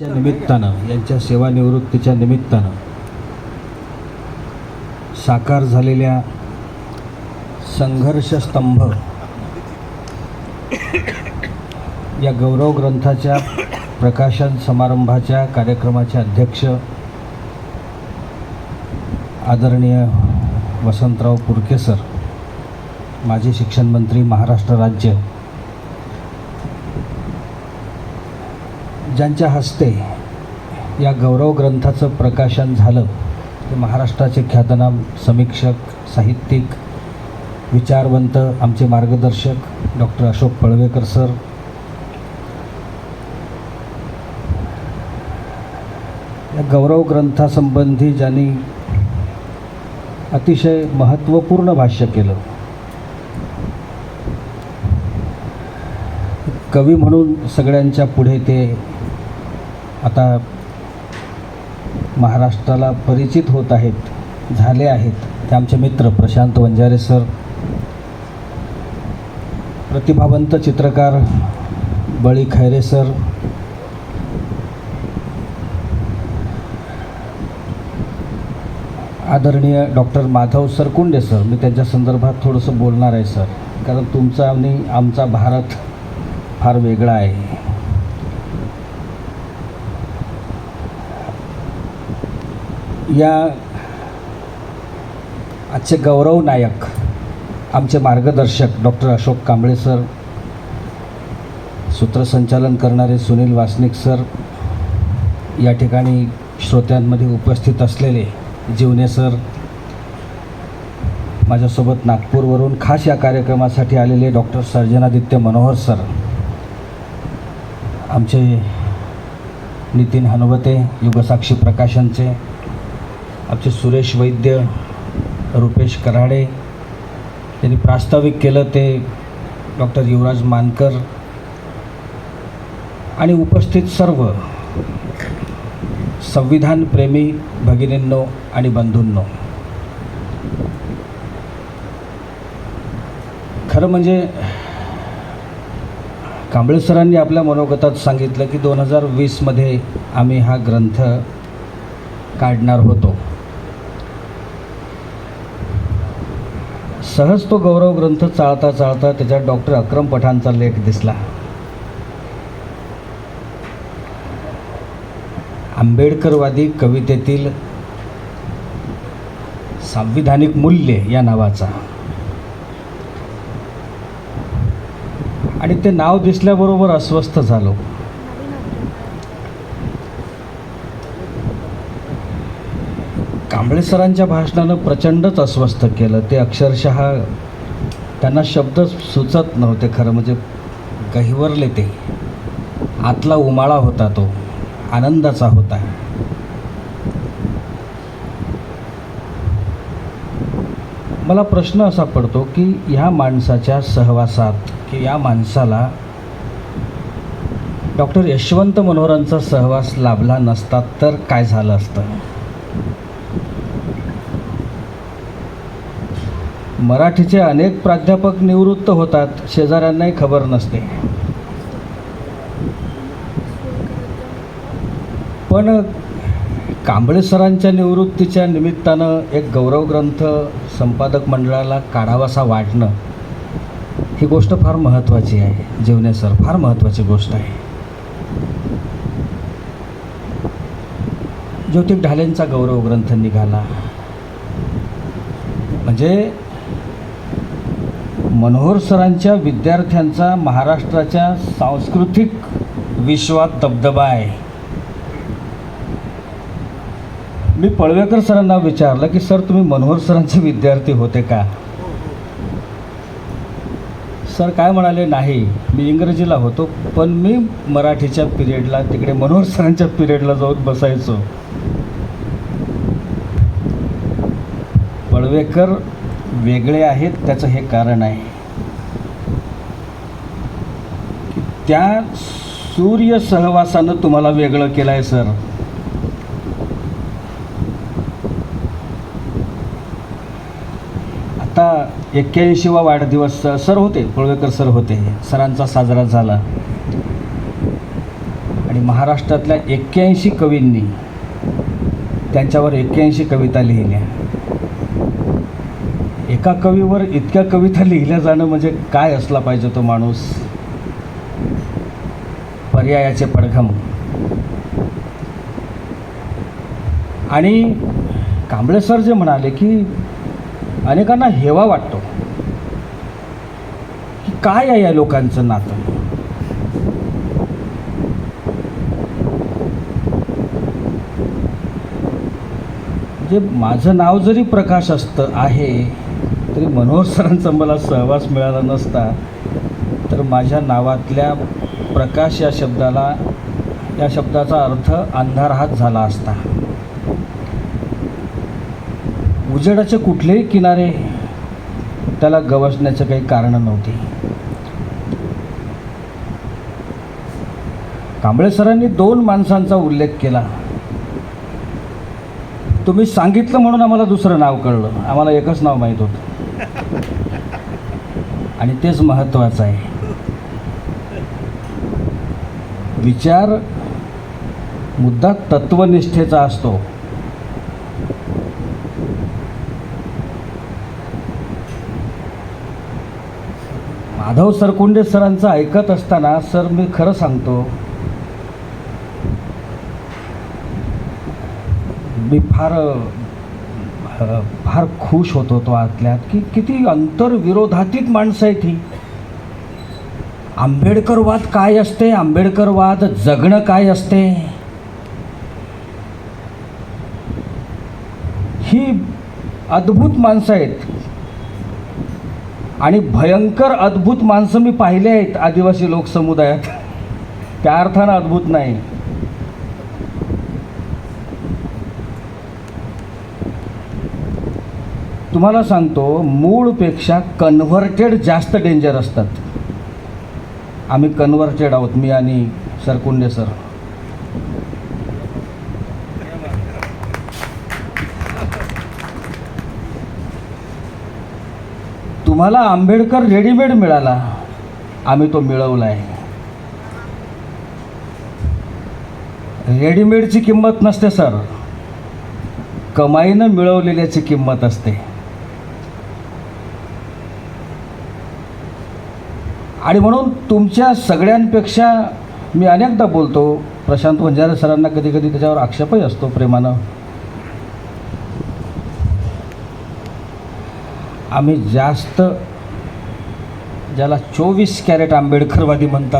च्या निमित्तानं यांच्या सेवानिवृत्तीच्या निमित्तानं साकार झालेल्या संघर्षस्तंभ या गौरव ग्रंथाच्या प्रकाशन समारंभाच्या कार्यक्रमाचे अध्यक्ष आदरणीय वसंतराव पुरकेसर माजी शिक्षण मंत्री महाराष्ट्र राज्य ज्यांच्या हस्ते या गौरव ग्रंथाचं प्रकाशन झालं ते महाराष्ट्राचे ख्यातनाम समीक्षक साहित्यिक विचारवंत आमचे मार्गदर्शक डॉक्टर अशोक पळवेकर सर. या गौरव ग्रंथासंबंधी ज्यांनी अतिशय महत्त्वपूर्ण भाष्य केलं कवी म्हणून सगळ्यांच्या पुढे ते आता महाराष्ट्राला परिचित होत आहेत झाले आहेत ते आमचे मित्र प्रशांत वंजारे सर प्रतिभावंत चित्रकार बळी खैरे सर आदरणीय डॉक्टर माधव सरकुंडे सर. मी त्यांच्या संदर्भात थोडंसं बोलणार आहे सर. कारण तुमचा आणि आमचा भारत फार वेगळा आहे. या आजचे गौरव नायक आमचे मार्गदर्शक डॉक्टर अशोक कांबळे सर सूत्रसंचालन करणारे सुनील वासनिक सर या ठिकाणी श्रोत्यांमध्ये उपस्थित असलेले जीवने सर माझ्यासोबत नागपूरवरून खास या कार्यक्रमासाठी आलेले डॉक्टर सर्जनादित्य मनोहर सर आमचे नितीन हनुवते युगसाक्षी प्रकाशनचे आमचे सुरेश वैद्य रुपेश कराडे त्यांनी प्रास्ताविक केलं ते डॉक्टर युवराज मानकर आणि उपस्थित सर्व संविधानप्रेमी भगिनींनो आणि बंधूंनो. खरं म्हणजे कांबळे सरांनी आपल्या मनोगतात सांगितलं की दोन हजार वीसमध्ये आम्ही हा ग्रंथ काढणार होतो. सहज तो गौरव ग्रंथ चाळता चाळता त्याच्यात डॉक्टर अक्रम पठाणचा लेख दिसला. आंबेडकरवादी कवितेतील सांविधानिक मूल्य या नावाचा. आणि ते नाव दिसल्याबरोबर अस्वस्थ झालो. कांबळे सरांच्या भाषणानं प्रचंडच अस्वस्थ केलं. ते अक्षरशः त्यांना शब्द सुचत नव्हते खरं म्हणजे गहिवरले ते. आतला उमाळा होता तो आनंदाचा होता. मला प्रश्न असा पडतो की ह्या माणसाच्या सहवासात की या माणसाला डॉक्टर यशवंत मनोहरांचा सहवास लाभला नसता तर काय झालं असतं? मराठीचे अनेक प्राध्यापक निवृत्त होतात शेजाऱ्यांनाही खबर नसते. पण कांबळे सरांच्या निवृत्तीच्या निमित्तानं एक गौरव ग्रंथ संपादक मंडळाला काढावासा वाटणं ही गोष्ट फार महत्त्वाची आहे. जेवणे सर फार महत्त्वाची गोष्ट आहे. ज्योतिक ढालेंचा गौरव ग्रंथ निघाला. म्हणजे मनोहर सरांच्या विद्यार्थ्यांचा महाराष्ट्राच्या सांस्कृतिक विश्वात दबदबा आहे. मी पळवेकर सरांना विचारलं की सर तुम्ही मनोहर सरांचे विद्यार्थी होते का? सर काय म्हणाले? नाही मी इंग्रजीला होतो पण मी मराठीच्या पिरियडला तिकडे मनोहर सरांच्या पिरियडला जाऊन बसायचो. पळवेकर वेगळे आहेत त्याचं हे कारण आहे की त्या सूर्य सहवासानं तुम्हाला वेगळं केलं आहे सर. आता एक्क्याऐंशीवा वाढदिवस सर होते पळवेकर सर होते. सरांचा साजरा झाला. आणि महाराष्ट्रातल्या एक्क्याऐंशी कवींनी त्यांच्यावर एक्क्याऐंशी कविता लिहिल्या. एका कवीवर इतक्या कविता लिहिल्या जाणं म्हणजे काय असला पाहिजे तो माणूस? पर्यायाचे पडघम. आणि कांबळे सर जे म्हणाले की अनेकांना हेवा वाटतो. की काय आहे या लोकांचं नातं? म्हणजे माझं नाव जरी प्रकाश असतं आहे तरी मनोहर सरांचा मला सहवास मिळाला नसता तर माझ्या नावातल्या प्रकाश या शब्दाला या शब्दाचा अर्थ अंधार हात झाला असता. उजेडाचे कुठलेही किनारे त्याला गवसण्याचं काही कारण नव्हते. कांबळे सरांनी दोन माणसांचा उल्लेख केला. तुम्ही सांगितलं म्हणून आम्हाला दुसरं नाव कळलं. आम्हाला एकच नाव माहीत होतं. आणि तेच महत्त्वाचं आहे. विचार मुद्दा तत्वनिष्ठेचा असतो. माधव सरकुंडे सरांचं ऐकत असताना सर मी खरं सांगतो मी फार फार खुश होतो तो आतल्यात की किती अंतरविरोधातीत माणसं आहेत ही. आंबेडकरवाद काय असते? आंबेडकरवाद जगणं काय असते? ही अद्भुत माणसं आहेत. आणि भयंकर अद्भुत माणसं मी पाहिले आहेत आदिवासी लोकसमुदायात त्या अर्थानं अद्भुत नाही. तुम्हाला सांगतो मूळपेक्षा कन्व्हर्टेड जास्त डेंजर असतात. आम्ही कन्व्हर्टेड आहोत मी आणि सरकुंडे सर. तुम्हाला आंबेडकर रेडीमेड मिळाला आम्ही तो मिळवला आहे रेडीमेडची किंमत नसते सर. कमाईनं मिळवलेल्याची किंमत असते. आणि म्हणून तुमच्या सगळ्यांपेक्षा मी अनेकदा बोलतो प्रशांत वंजारे सरांना कधी कधी त्याच्यावर आक्षेपही असतो प्रेमानं. आम्ही जास्त ज्याला चोवीस कॅरेट आंबेडकरवादी म्हणतात